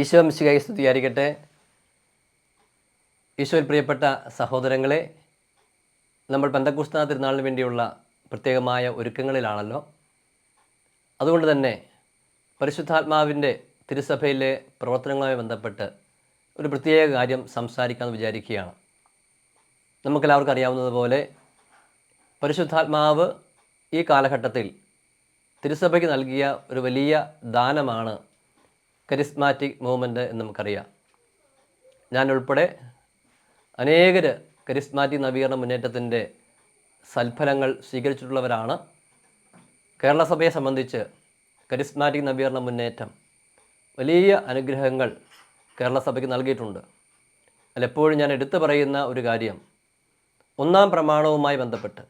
ഈശോ മിശികായി സ്തുതിയായിരിക്കട്ടെ. ഈശോയിൽ പ്രിയപ്പെട്ട സഹോദരങ്ങളെ നമ്മൾ പന്തക്കുസ്ത തിരുനാളിന് വേണ്ടിയുള്ള പ്രത്യേകമായ ഒരുക്കങ്ങളിലാണല്ലോ. അതുകൊണ്ട് തന്നെ പരിശുദ്ധാത്മാവിന്റെ തിരുസഭയിലെ പ്രവർത്തനങ്ങളുമായി ബന്ധപ്പെട്ട് ഒരു പ്രത്യേക കാര്യം സംസാരിക്കാമെന്ന് വിചാരിക്കുകയാണ്. നമുക്കെല്ലാവർക്കും അറിയാവുന്നതുപോലെ പരിശുദ്ധാത്മാവ് ഈ കാലഘട്ടത്തിൽ തിരുസഭയ്ക്ക് നൽകിയ ഒരു വലിയ ദാനമാണ് കരിസ്മാറ്റിക് മൂവ്മെന്റ് എന്ന് നമുക്കറിയാം. ഞാൻ ഉൾപ്പെടെ അനേകർ കരിസ്മാറ്റിക് നവീകരണ മുന്നേറ്റത്തിന്റെ സൽഫലങ്ങൾ സ്വീകരിച്ചിട്ടുള്ളവരാണ്. കേരള സഭയെ സംബന്ധിച്ച് കരിസ്മാറ്റിക് നവീകരണ മുന്നേറ്റം വലിയ അനുഗ്രഹങ്ങൾ കേരള സഭയ്ക്ക് നൽകിയിട്ടുണ്ട്. അതിലെപ്പോഴും ഞാൻ എടുത്തു പറയുന്ന ഒരു കാര്യം ഒന്നാം പ്രമാണവുമായി ബന്ധപ്പെട്ട്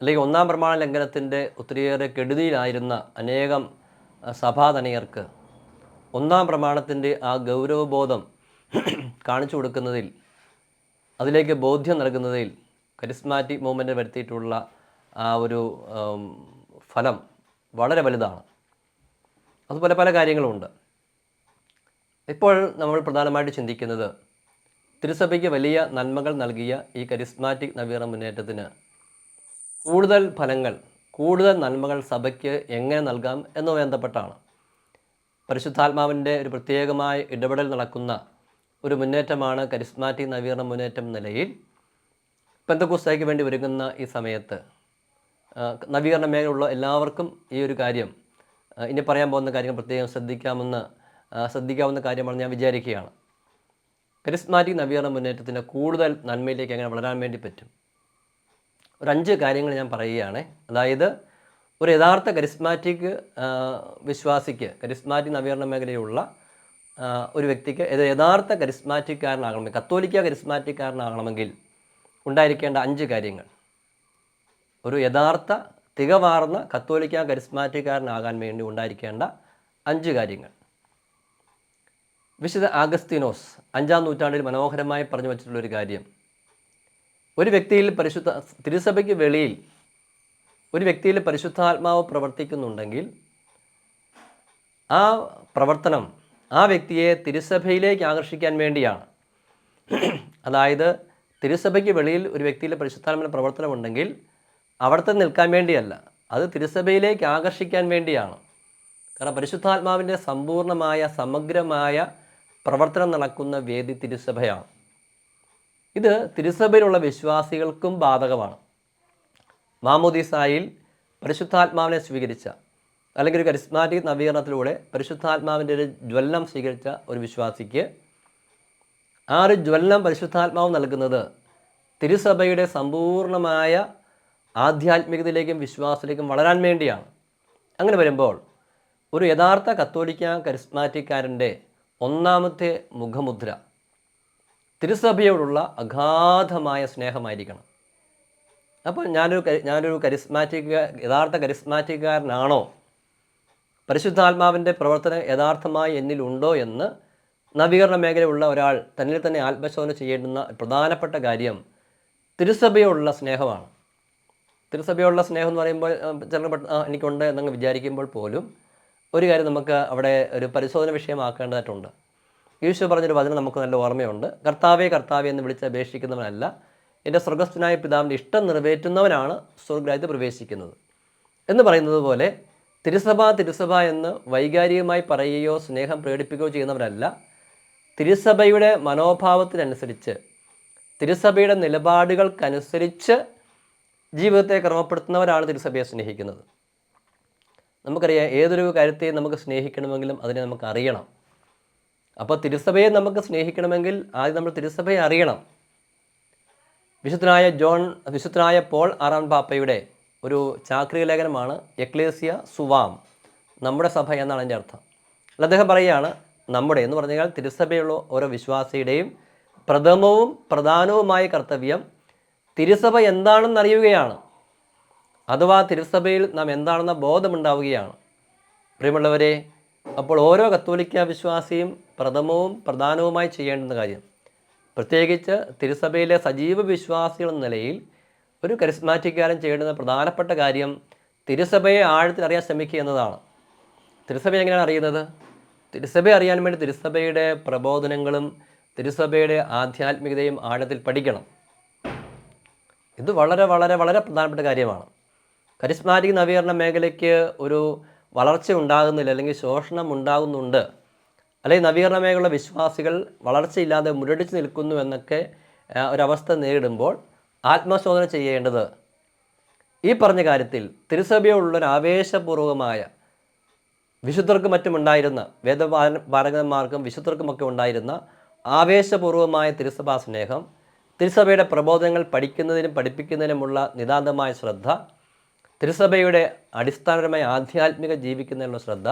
അല്ലെങ്കിൽ ഒന്നാം പ്രമാണ ലംഘനത്തിന്റെ ഒത്തിരിയേറെ കെടുതിയിലായിരുന്ന അനേകം സഭാതനയർക്ക് ഒന്നാം പ്രമാണത്തിന്റെ ആ ഗൗരവബോധം കാണിച്ചു കൊടുക്കുന്നതിൽ അതിലേക്ക് ബോധ്യം നൽകുന്നതിൽ കരിസ്മാറ്റിക് മൂവ്മെന്റ് വരുത്തിയിട്ടുള്ള ആ ഒരു ഫലം വളരെ വലുതാണ്. അതുപോലെ പല കാര്യങ്ങളുമുണ്ട് ഇപ്പോൾ നമ്മൾ പ്രധാനമായിട്ട് ചിന്തിക്കുന്നത് തിരുസഭയ്ക്ക് വലിയ നന്മകൾ നൽകിയ ഈ കരിസ്മാറ്റിക് നവീകരണ മുന്നേറ്റത്തിന് കൂടുതൽ ഫലങ്ങൾ കൂടുതൽ നന്മകൾ സഭയ്ക്ക് എങ്ങനെ നൽകാം എന്ന് ബന്ധപ്പെട്ടാണ്. പരിശുദ്ധാത്മാവിന്റെ ഒരു പ്രത്യേകമായ ഇടപെടൽ നടക്കുന്ന ഒരു മുന്നേറ്റമാണ് കരിസ്മാറ്റിക് നവീകരണ മുന്നേറ്റം നിലയിൽ പെന്തക്കുസ്തയ്ക്ക് വേണ്ടി ഒരുങ്ങുന്ന ഈ സമയത്ത് നവീകരണ മേഖലയുള്ള എല്ലാവർക്കും ഈ ഒരു കാര്യം ഇനി പറയാൻ പോകുന്ന കാര്യങ്ങൾ പ്രത്യേകം ശ്രദ്ധിക്കാമെന്ന് ശ്രദ്ധിക്കാവുന്ന കാര്യമാണ് ഞാൻ വിചാരിക്കുകയാണ്. കരിസ്മാറ്റിക് നവീകരണ മുന്നേറ്റത്തിന്റെ കൂടുതൽ നന്മയിലേക്ക് എങ്ങനെ വളരാൻ വേണ്ടി പറ്റും? ഒരു അഞ്ച് കാര്യങ്ങൾ ഞാൻ പറയുകയാണ്. അതായത് ഒരു യഥാർത്ഥ കരിസ്മാറ്റിക് വിശ്വാസിക്ക് കരിസ്മാറ്റിക് നവീകരണ മേഖലയിലുള്ള ഒരു വ്യക്തിക്ക് ഇത് യഥാർത്ഥ കരിസ്മാറ്റിക്കാരനാകണമെങ്കിൽ കത്തോലിക്ക കരിസ്മാറ്റിക്കാരനാകണമെങ്കിൽ ഉണ്ടായിരിക്കേണ്ട അഞ്ച് കാര്യങ്ങൾ. ഒരു യഥാർത്ഥ തികവാർന്ന കത്തോലിക്ക കരിസ്മാറ്റിക്കാരനാകാൻ വേണ്ടി ഉണ്ടായിരിക്കേണ്ട അഞ്ച് കാര്യങ്ങൾ. വിശുദ്ധ ആഗസ്തീനോസ് അഞ്ചാം നൂറ്റാണ്ടിൽ മനോഹരമായി പറഞ്ഞു വച്ചിട്ടുള്ളൊരു കാര്യം. ഒരു വ്യക്തിയിൽ പരിശുദ്ധ തിരുസഭയ്ക്ക് വെളിയിൽ ഒരു വ്യക്തിയിൽ പരിശുദ്ധാത്മാവ് പ്രവർത്തിക്കുന്നുണ്ടെങ്കിൽ ആ പ്രവർത്തനം ആ വ്യക്തിയെ തിരുസഭയിലേക്ക് ആകർഷിക്കാൻ വേണ്ടിയാണ്. അതായത് തിരുസഭയ്ക്ക് വെളിയിൽ ഒരു വ്യക്തിയിലെ പരിശുദ്ധാത്മാവിന്റെ പ്രവർത്തനമുണ്ടെങ്കിൽ അവിടുത്തെ നിൽക്കാൻ വേണ്ടിയല്ല അത് തിരുസഭയിലേക്ക് ആകർഷിക്കാൻ വേണ്ടിയാണ്. കാരണം പരിശുദ്ധാത്മാവിന്റെ സമ്പൂർണമായ സമഗ്രമായ പ്രവർത്തനം നടക്കുന്ന വേദി തിരുസഭയാണ്. ഇത് തിരുസഭയിലുള്ള വിശ്വാസികൾക്കും ബാധകമാണ്. മാമോദീസായിൽ പരിശുദ്ധാത്മാവിനെ സ്വീകരിച്ച അല്ലെങ്കിൽ ഒരു കരിസ്മാറ്റിക് നവീകരണത്തിലൂടെ പരിശുദ്ധാത്മാവിന്റെ ഒരു ജ്വലനം സ്വീകരിച്ച ഒരു വിശ്വാസിക്ക് ആ ഒരു ജ്വലനം പരിശുദ്ധാത്മാവ് നൽകുന്നത് തിരുസഭയുടെ സമ്പൂർണമായ ആധ്യാത്മികതയിലേക്കും വിശ്വാസത്തിലേക്കും വളരാൻ വേണ്ടിയാണ്. അങ്ങനെ വരുമ്പോൾ ഒരു യഥാർത്ഥ കത്തോലിക്ക കരിസ്മാറ്റിക്കാരന്റെ ഒന്നാമത്തെ മുഖമുദ്ര തിരുസഭയോടുള്ള അഗാധമായ സ്നേഹമായിരിക്കണം. അപ്പോൾ ഞാനൊരു ഞാനൊരു കരിസ്മാറ്റിക് യഥാർത്ഥ കരിസ്മാറ്റിക്കാരനാണോ പരിശുദ്ധാത്മാവിന്റെ പ്രവർത്തനം യഥാർത്ഥമായി എന്നിലുണ്ടോ എന്ന് നവീകരണ മേഖലയുള്ള ഒരാൾ തന്നിൽ തന്നെ ആത്മശോധന ചെയ്യേണ്ടുന്ന പ്രധാനപ്പെട്ട കാര്യം തിരുസഭയോടുള്ള സ്നേഹമാണ്. തിരുസഭയോടുള്ള സ്നേഹം എന്ന് പറയുമ്പോൾ ചിലർ എനിക്കുണ്ട് എന്നങ്ങ് വിചാരിക്കുമ്പോൾ പോലും ഒരു കാര്യം നമുക്ക് അവിടെ ഒരു പരിശോധന വിഷയമാക്കേണ്ടതായിട്ടുണ്ട്. ഈശോ പറഞ്ഞൊരു വചനം നമുക്ക് നല്ല ഓർമ്മയുണ്ട്. കർത്താവേ കർത്താവേ എന്ന് വിളിച്ച് അപേക്ഷിക്കുന്നവനല്ല എന്റെ സ്വർഗസ്ഥനായ പിതാവിന്റെ ഇഷ്ടം നിറവേറ്റുന്നവനാണ് സ്വർഗരാജ്യത്ത് പ്രവേശിക്കുന്നത്. എന്ന് പറയുന്നത് പോലെ തിരുസഭ തിരുസഭ എന്ന് വൈകാരികമായി പറയുകയോ സ്നേഹം പ്രകടിപ്പിക്കുകയോ ചെയ്യുന്നവരല്ല. തിരുസഭയുടെ മനോഭാവത്തിനനുസരിച്ച് തിരുസഭയുടെ നിലപാടുകൾക്കനുസരിച്ച് ജീവിതത്തെ ക്രമപ്പെടുത്തുന്നവരാണ് തിരുസഭയെ സ്നേഹിക്കുന്നത്. നമുക്കറിയാം ഏതൊരു കാര്യത്തെയും നമുക്ക് സ്നേഹിക്കണമെങ്കിലും അതിനെ നമുക്ക് അറിയണം അപ്പോൾ തിരുസഭയെ നമുക്ക് സ്നേഹിക്കണമെങ്കിൽ ആദ്യം നമ്മൾ തിരുസഭയെ അറിയണം. വിശുദ്ധനായ ജോൺ വിശുദ്ധനായ പോൾ ആറാം പാപ്പയുടെ ഒരു ചാക്രിക ലേഖനമാണ് എക്ലേസിയ സുവാം നമ്മുടെ സഭ എന്നാണ് എന്റെ അർത്ഥം. അല്ല അദ്ദേഹം പറയുകയാണ് നമ്മുടെ എന്ന് പറഞ്ഞാൽ തിരുസഭയുള്ള ഓരോ വിശ്വാസിയുടെയും പ്രഥമവും പ്രധാനവുമായ കർത്തവ്യം തിരുസഭ എന്താണെന്ന് അറിയുകയാണ്. അഥവാ തിരുസഭയിൽ നാം എന്താണെന്ന ബോധമുണ്ടാവുകയാണ്. പ്രിയമുള്ളവരെ അപ്പോൾ ഓരോ കത്തോലിക്ക വിശ്വാസിയും പ്രഥമവും പ്രധാനവുമായി ചെയ്യേണ്ടുന്ന കാര്യം പ്രത്യേകിച്ച് തിരുസഭയിലെ സജീവ വിശ്വാസികൾ എന്ന നിലയിൽ ഒരു കരിസ്മാറ്റിക്കാരൻ ചെയ്യേണ്ടുന്ന പ്രധാനപ്പെട്ട കാര്യം തിരുസഭയെ ആഴത്തിൽ അറിയാൻ ശ്രമിക്കുക എന്നതാണ്. തിരുസഭ എങ്ങനെയാണ് അറിയുന്നത്? തിരുസഭ അറിയാൻ വേണ്ടി തിരുസഭയുടെ പ്രബോധനങ്ങളും തിരുസഭയുടെ ആധ്യാത്മികതയും ആഴത്തിൽ പഠിക്കണം. ഇത് വളരെ വളരെ വളരെ പ്രധാനപ്പെട്ട കാര്യമാണ്. കരിസ്മാറ്റിക് നവീകരണ മേഖലയ്ക്ക് ഒരു വളർച്ച ഉണ്ടാകുന്നില്ല അല്ലെങ്കിൽ ശോഷണം ഉണ്ടാകുന്നുണ്ട്. അല്ലെങ്കിൽ നവീകരണ മേഖല വിശ്വാസികൾ വളർച്ചയില്ലാതെ മുരടിച്ച് നിൽക്കുന്നു എന്നൊക്കെ ഒരവസ്ഥ നേരിടുമ്പോൾ ആത്മശോധന ചെയ്യേണ്ടത് ഈ പറഞ്ഞ കാര്യത്തിൽ തിരുസഭയോടുള്ളൊരു ആവേശപൂർവമായ വിശുദ്ധർക്കും മറ്റും ഉണ്ടായിരുന്ന വേദപാരകന്മാർക്കും വിശുദ്ധർക്കുമൊക്കെ ഉണ്ടായിരുന്ന ആവേശപൂർവമായ തിരുസഭാ സ്നേഹം തിരുസഭയുടെ പ്രബോധനങ്ങൾ പഠിക്കുന്നതിനും പഠിപ്പിക്കുന്നതിനുമുള്ള നിതാന്തമായ ശ്രദ്ധ തിരുസഭയുടെ അടിസ്ഥാനപരമായ ആധ്യാത്മിക ജീവിക്കുന്നതിനുള്ള ശ്രദ്ധ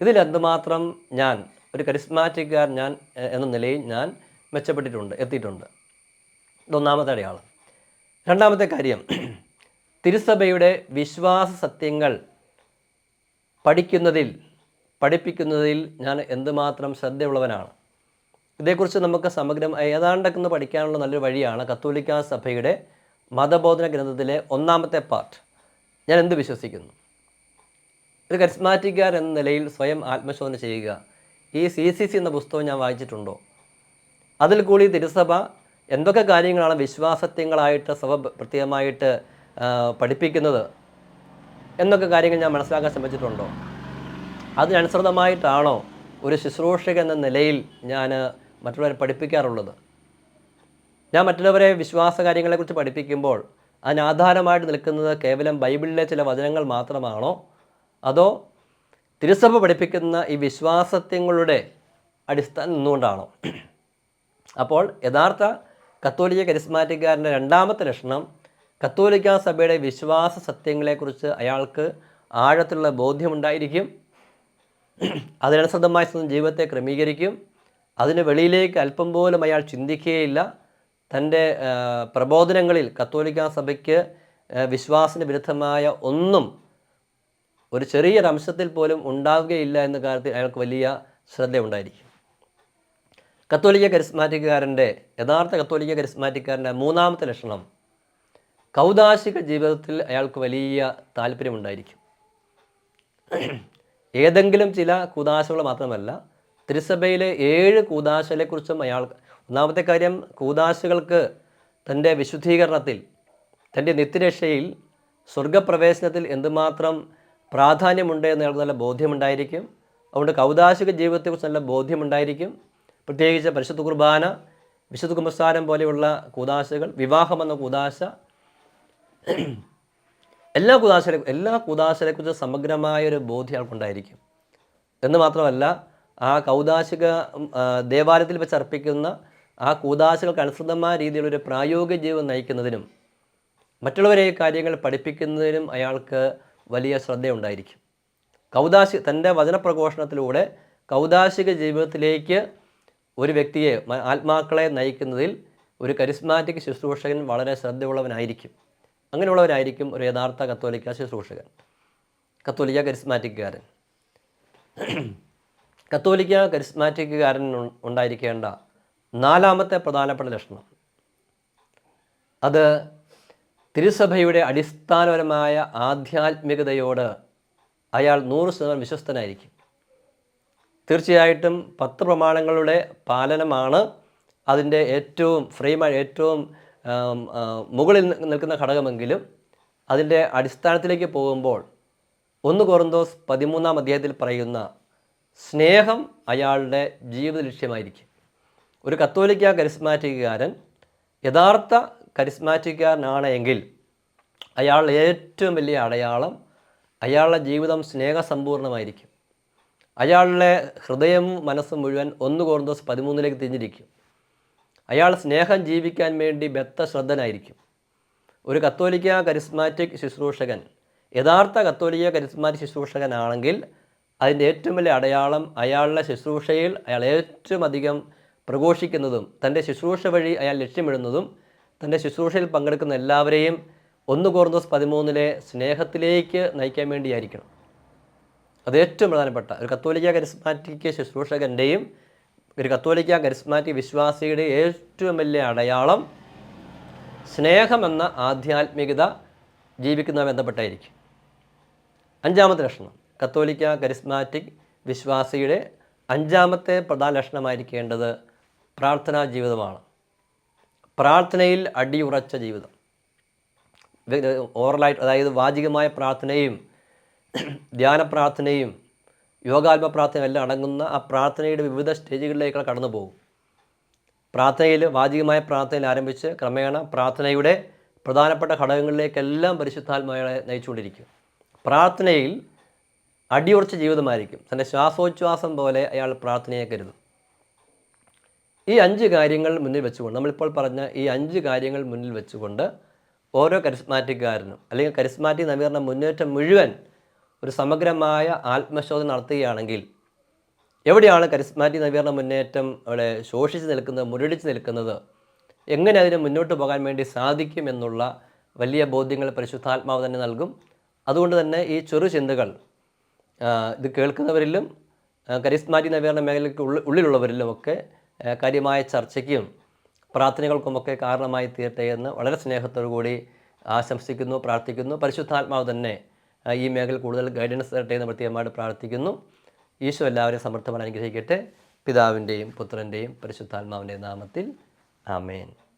ഇതിൽ എന്തുമാത്രം ഞാൻ ഒരു കരിസ്മാറ്റിക്കാർ ഞാൻ എന്ന നിലയിൽ ഞാൻ മെച്ചപ്പെട്ടിട്ടുണ്ട് എത്തിയിട്ടുണ്ട്. ഇതൊന്നാമത്തെ അടയാളം. രണ്ടാമത്തെ കാര്യം തിരുസഭയുടെ വിശ്വാസ സത്യങ്ങൾ പഠിക്കുന്നതിൽ പഠിപ്പിക്കുന്നതിൽ ഞാൻ എന്തുമാത്രം ശ്രദ്ധയുള്ളവനാണ്. ഇതേക്കുറിച്ച് നമുക്ക് സമഗ്രം ഏതാണ്ടൊക്കെ ഒന്ന് പഠിക്കാനുള്ള നല്ലൊരു വഴിയാണ് കത്തോലിക്ക സഭയുടെ മതബോധന ഗ്രന്ഥത്തിലെ ഒന്നാമത്തെ പാർട്ട്. ഞാൻ എന്ത് വിശ്വസിക്കുന്നു? ഒരു കരിസ്മാറ്റിക്കാർ എന്ന നിലയിൽ സ്വയം ആത്മശോധന ചെയ്യുക. ഈ സി സി സി എന്ന പുസ്തകം ഞാൻ വായിച്ചിട്ടുണ്ടോ? അതിൽ കൂടി തിരുസഭ എന്തൊക്കെ കാര്യങ്ങളാണ് വിശ്വാസത്യങ്ങളായിട്ട് സഭ പ്രത്യേകമായിട്ട് പഠിപ്പിക്കുന്നത് എന്നൊക്കെ കാര്യങ്ങൾ ഞാൻ മനസ്സിലാക്കാൻ ശ്രമിച്ചിട്ടുണ്ടോ? അതിനനുസൃതമായിട്ടാണോ ഒരു ശുശ്രൂഷക എന്ന നിലയിൽ ഞാൻ മറ്റുള്ളവരെ പഠിപ്പിക്കാറുള്ളത്? ഞാൻ മറ്റുള്ളവരെ വിശ്വാസ കാര്യങ്ങളെക്കുറിച്ച് പഠിപ്പിക്കുമ്പോൾ അതിനാധാരമായിട്ട് നിൽക്കുന്നത് കേവലം ബൈബിളിലെ ചില വചനങ്ങൾ മാത്രമാണോ? അതോ തിരുസഭ പഠിപ്പിക്കുന്ന ഈ വിശ്വാസത്യങ്ങളുടെ അടിസ്ഥാനം നിന്നുകൊണ്ടാണോ? അപ്പോൾ യഥാർത്ഥ കത്തോലിക്ക കരിസ്മാറ്റിക്കാരന്റെ രണ്ടാമത്തെ ലക്ഷണം കത്തോലിക്ക സഭയുടെ വിശ്വാസ സത്യങ്ങളെക്കുറിച്ച് അയാൾക്ക് ആഴത്തിലുള്ള ബോധ്യമുണ്ടായിരിക്കും. അതിനനുസൃതമായി സ്വന്തം ജീവിതത്തെ ക്രമീകരിക്കും. അതിന് വെളിയിലേക്ക് അല്പം പോലും അയാൾ ചിന്തിക്കുകയില്ല. തന്റെ പ്രബോധനങ്ങളിൽ കത്തോലിക്ക സഭയ്ക്ക് വിശ്വാസന വിരുദ്ധമായ ഒന്നും ഒരു ചെറിയൊരു അംശത്തിൽ പോലും ഉണ്ടാവുകയില്ല എന്ന കാര്യത്തിൽ അയാൾക്ക് വലിയ ശ്രദ്ധയുണ്ടായിരിക്കും. കത്തോലിക്ക കരിസ്മാറ്റിക്കാരന്റെ യഥാർത്ഥ കത്തോലിക്ക കരിസ്മാറ്റിക്കാരന്റെ മൂന്നാമത്തെ ലക്ഷണം കൗതാശിക ജീവിതത്തിൽ അയാൾക്ക് വലിയ താല്പര്യമുണ്ടായിരിക്കും. ഏതെങ്കിലും ചില കൂതാശകൾ മാത്രമല്ല തിരുസഭയിലെ ഏഴ് കൂതാശകളെക്കുറിച്ചും അയാൾ ഒന്നാമത്തെ കാര്യം കൂതാശകൾക്ക് തന്റെ വിശുദ്ധീകരണത്തിൽ തന്റെ നിത്യരക്ഷയിൽ സ്വർഗപ്രവേശനത്തിൽ എന്തുമാത്രം പ്രാധാന്യമുണ്ട് എന്നുള്ള നല്ല ബോധ്യമുണ്ടായിരിക്കും. അതുകൊണ്ട് കൗതാശിക ജീവിതത്തെക്കുറിച്ച് നല്ല ബോധ്യമുണ്ടായിരിക്കും. പ്രത്യേകിച്ച് പരിശുദ്ധ കുർബാന വിശുദ്ധ കുമ്പസ്ഥാനം പോലെയുള്ള കൂതാശകൾ വിവാഹമെന്ന കൂതാശ എല്ലാ കുതാശരെ എല്ലാ കുതാശരെക്കുറിച്ച് സമഗ്രമായ ഒരു ബോധ്യം അയാൾക്കുണ്ടായിരിക്കും. എന്ന് മാത്രമല്ല ആ കൗതാശിക ദേവാലയത്തിൽ വെച്ച് അർപ്പിക്കുന്ന ആ കൂതാശകൾക്ക് അനുസൃതമായ രീതിയിലൊരു പ്രായോഗിക ജീവിതം നയിക്കുന്നതിനും മറ്റുള്ളവരെ കാര്യങ്ങൾ പഠിപ്പിക്കുന്നതിനും അയാൾക്ക് വലിയ ശ്രദ്ധയുണ്ടായിരിക്കും. കൗതാശി തന്റെ വചനപ്രഘോഷണത്തിലൂടെ കൗദാശിക ജീവിതത്തിലേക്ക് ഒരു വ്യക്തിയെ ആത്മാക്കളെ നയിക്കുന്നതിൽ ഒരു കരിസ്മാറ്റിക് ശുശ്രൂഷകൻ വളരെ ശ്രദ്ധയുള്ളവനായിരിക്കും. അങ്ങനെയുള്ളവരായിരിക്കും ഒരു യഥാർത്ഥ കത്തോലിക്ക ശുശ്രൂഷകൻ. കത്തോലിക്ക കരിസ്മാറ്റിക്കുകാരൻ കത്തോലിക്ക കരിസ്മാറ്റിക്കുകാരൻ ഉണ്ടായിരിക്കേണ്ട നാലാമത്തെ പ്രധാനപ്പെട്ട ലക്ഷണം. അത് തിരുസഭയുടെ അടിസ്ഥാനപരമായ ആധ്യാത്മികതയോട് അയാൾ നൂറ് ശതമാനം വിശ്വസ്തനായിരിക്കും. തീർച്ചയായിട്ടും പത്ത് പ്രമാണങ്ങളുടെ പാലനമാണ് അതിന്റെ ഏറ്റവും ഫ്രെയിമായി ഏറ്റവും മുകളിൽ നിൽക്കുന്ന ഘടകമെങ്കിലും അതിന്റെ അടിസ്ഥാനത്തിലേക്ക് പോകുമ്പോൾ ഒന്ന് കൊറിന്തോസ് പതിമൂന്നാം അധ്യായത്തിൽ പറയുന്ന സ്നേഹം അയാളുടെ ജീവിത ലക്ഷ്യമായിരിക്കും. ഒരു കത്തോലിക്ക കരിസ്മാറ്റിക്കുകാരൻ യഥാർത്ഥ കരിസ്മാറ്റിക്കുകാരനാണ് എങ്കിൽ അയാളുടെ ഏറ്റവും വലിയ അടയാളം അയാളുടെ ജീവിതം സ്നേഹസമ്പൂർണമായിരിക്കും. അയാളുടെ ഹൃദയം മനസ്സും മുഴുവൻ ഒന്ന് കോർന്തോസ് പതിമൂന്നിലേക്ക് തിരിഞ്ഞിരിക്കും. അയാൾ സ്നേഹം ജീവിക്കാൻ വേണ്ടി ബദ്ധശ്രദ്ധനായിരിക്കും. ഒരു കത്തോലിക്ക കരിസ്മാറ്റിക് ശുശ്രൂഷകൻ യഥാർത്ഥ കത്തോലിക്ക കരിസ്മാറ്റിക് ശുശ്രൂഷകനാണെങ്കിൽ അതിന്റെ ഏറ്റവും വലിയ അടയാളം അയാളുടെ ശുശ്രൂഷയിൽ അയാൾ ഏറ്റവും അധികം പ്രഘോഷിക്കുന്നതും തന്റെ ശുശ്രൂഷ വഴി അയാൾ ലക്ഷ്യമിടുന്നതും തന്റെ ശുശ്രൂഷയിൽ പങ്കെടുക്കുന്ന എല്ലാവരെയും ഒന്ന് കോർന്നോസ് പതിമൂന്നിലെ സ്നേഹത്തിലേക്ക് നയിക്കാൻ വേണ്ടിയായിരിക്കണം. അത് ഏറ്റവും പ്രധാനപ്പെട്ട ഒരു കത്തോലിക്ക കരിസ്മാറ്റിക് ശുശ്രൂഷകന്റെയും ഒരു കത്തോലിക്ക കരിസ്മാറ്റിക് വിശ്വാസിയുടെ ഏറ്റവും വലിയ അടയാളം സ്നേഹം എന്ന ആധ്യാത്മികത ജീവിക്കുന്ന ബന്ധപ്പെട്ടായിരിക്കും. അഞ്ചാമത്തെ ലക്ഷണം കത്തോലിക്ക കരിസ്മാറ്റിക് വിശ്വാസിയുടെ അഞ്ചാമത്തെ പ്രധാന ലക്ഷണമായിരിക്കേണ്ടത് പ്രാർത്ഥനാ ജീവിതമാണ്. പ്രാർത്ഥനയിൽ അടിയുറച്ച ജീവിതം. ഓറലായിട്ട് അതായത് വാചികമായ പ്രാർത്ഥനയും ധ്യാന പ്രാർത്ഥനയും യോഗാത്മ പ്രാർത്ഥനയും എല്ലാം അടങ്ങുന്ന ആ പ്രാർത്ഥനയുടെ വിവിധ സ്റ്റേജുകളിലേക്ക് കടന്നു പോകും. പ്രാർത്ഥനയിൽ വാചികമായ പ്രാർത്ഥനയിൽ ആരംഭിച്ച് ക്രമേണ പ്രാർത്ഥനയുടെ പ്രധാനപ്പെട്ട ഘടകങ്ങളിലേക്കെല്ലാം പരിശുദ്ധാത്മാവെ നയിച്ചുകൊണ്ടിരിക്കും. പ്രാർത്ഥനയിൽ അടിയുറച്ച ജീവിതമായിരിക്കും. തന്റെ ശ്വാസോച്ഛ്വാസം പോലെ അയാൾ പ്രാർത്ഥനയെ കരുതും. ഈ അഞ്ച് കാര്യങ്ങൾ മുന്നിൽ വെച്ചുകൊണ്ട് നമ്മളിപ്പോൾ പറഞ്ഞ ഈ അഞ്ച് കാര്യങ്ങൾ മുന്നിൽ വെച്ചുകൊണ്ട് ഓരോ കരിസ്മാറ്റിക്കാരനും അല്ലെങ്കിൽ കരിസ്മാറ്റിക് നവീകരണ മുന്നേറ്റം മുഴുവൻ ഒരു സമഗ്രമായ ആത്മശോധന നടത്തുകയാണെങ്കിൽ എവിടെയാണ് കരിസ്മാറ്റിക് നവീകരണ മുന്നേറ്റം അവിടെ ശോഷിച്ച് നിൽക്കുന്നത് മുരടിച്ച് നിൽക്കുന്നത് എങ്ങനെ അതിന് മുന്നോട്ട് പോകാൻ വേണ്ടി സാധിക്കും എന്നുള്ള വലിയ ബോധ്യങ്ങൾ പരിശുദ്ധാത്മാവ് തന്നെ നൽകും. അതുകൊണ്ട് തന്നെ ഈ ചെറു ചിന്തകൾ ഇത് കേൾക്കുന്നവരിലും കരിസ്മാറ്റിക് നവീകരണ മേഖലയ്ക്ക് ഉള്ളിലുള്ളവരിലും ആ, കാര്യമായ ചർച്ചയ്ക്കും പ്രാർത്ഥനകൾക്കുമൊക്കെ കാരണമായി തീരട്ടെ എന്ന് വളരെ സ്നേഹത്തോടു കൂടി ആശംസിക്കുന്നു പ്രാർത്ഥിക്കുന്നു. പരിശുദ്ധാത്മാവ് തന്നെ ഈ മേഖല കൂടുതൽ ഗൈഡൻസ് തരട്ടെ എന്ന് പ്രത്യേകമായിട്ട് പ്രാർത്ഥിക്കുന്നു. ഈശോ എല്ലാവരെയും സമർത്ഥമായി അനുഗ്രഹിക്കട്ടെ. പിതാവിന്റെയും പുത്രന്റെയും പരിശുദ്ധാത്മാവിന്റെയും നാമത്തിൽ ആമേൻ.